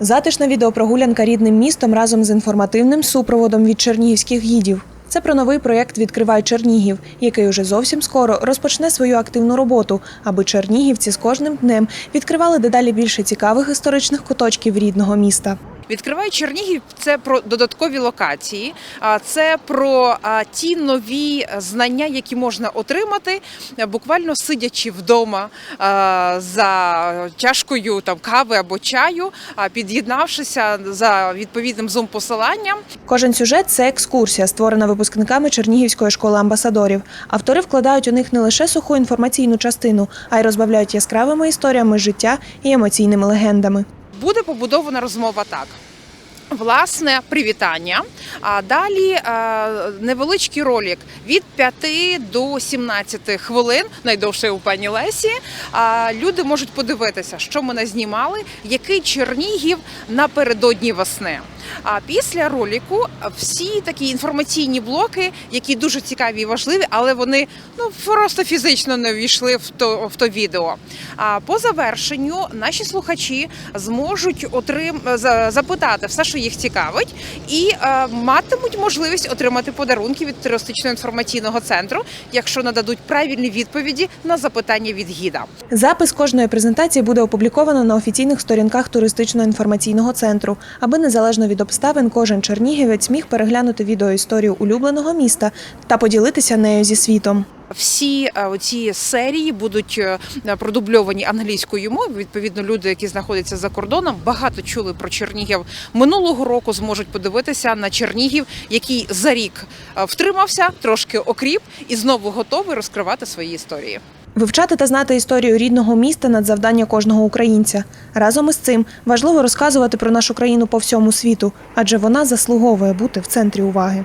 Затишна відеопрогулянка рідним містом разом з інформативним супроводом від чернігівських гідів. Це про новий проєкт Відкривай Чернігів, який уже зовсім скоро розпочне свою активну роботу, аби чернігівці з кожним днем відкривали дедалі більше цікавих історичних куточків рідного міста. Відкриває Чернігів це про додаткові локації, це про ті нові знання, які можна отримати, е, буквально сидячи вдома за чашкою там кави або чаю, під'єднавшися за відповідним зум-посиланням. Кожен сюжет це екскурсія, створена випускниками Чернігівської школи амбасадорів. Автори вкладають у них не лише суху інформаційну частину, а й розбавляють яскравими історіями життя і емоційними легендами. Буде побудована розмова так. Власне, привітання. А далі е, невеличкий ролик від 5 до 17 хвилин, найдовший у пані Лесі. Люди можуть подивитися, що ми назнімали, який Чернігів напередодні весни. А після ролику всі такі інформаційні блоки, які дуже цікаві і важливі, але вони ну просто фізично не увійшли в то в то відео. А по завершенню наші слухачі зможуть отрим запитати все, що їх цікавить, і е, матимуть можливість отримати подарунки від туристично-інформаційного центру, якщо нададуть правильні відповіді на запитання від гіда. Запис кожної презентації буде опубліковано на офіційних сторінках туристично-інформаційного центру, аби незалежно від обставин кожен чернігівець міг переглянути відеоісторію улюбленого міста та поділитися нею зі світом. Всі е, оці серії будуть е, продубльовані англійською мовою. Відповідно, люди, які знаходяться за кордоном, багато чули про Чернігів минулого року. Зможуть подивитися на Чернігів, який за рік е, втримався, трошки окріп і знову готовий розкривати свої історії. Вивчати та знати історію рідного міста надзавдання кожного українця. Разом із цим важливо розказувати про нашу країну по всьому світу, адже вона заслуговує бути в центрі уваги.